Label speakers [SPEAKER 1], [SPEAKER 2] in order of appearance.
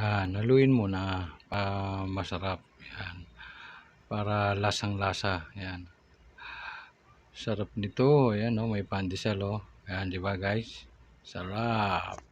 [SPEAKER 1] Yan, haluin mo na pa masarap. Yan. Para lasang-lasa. Yan. Sarap nito. Yan, oh, may pandesal, oh. Yan, di ba, guys? Sarap.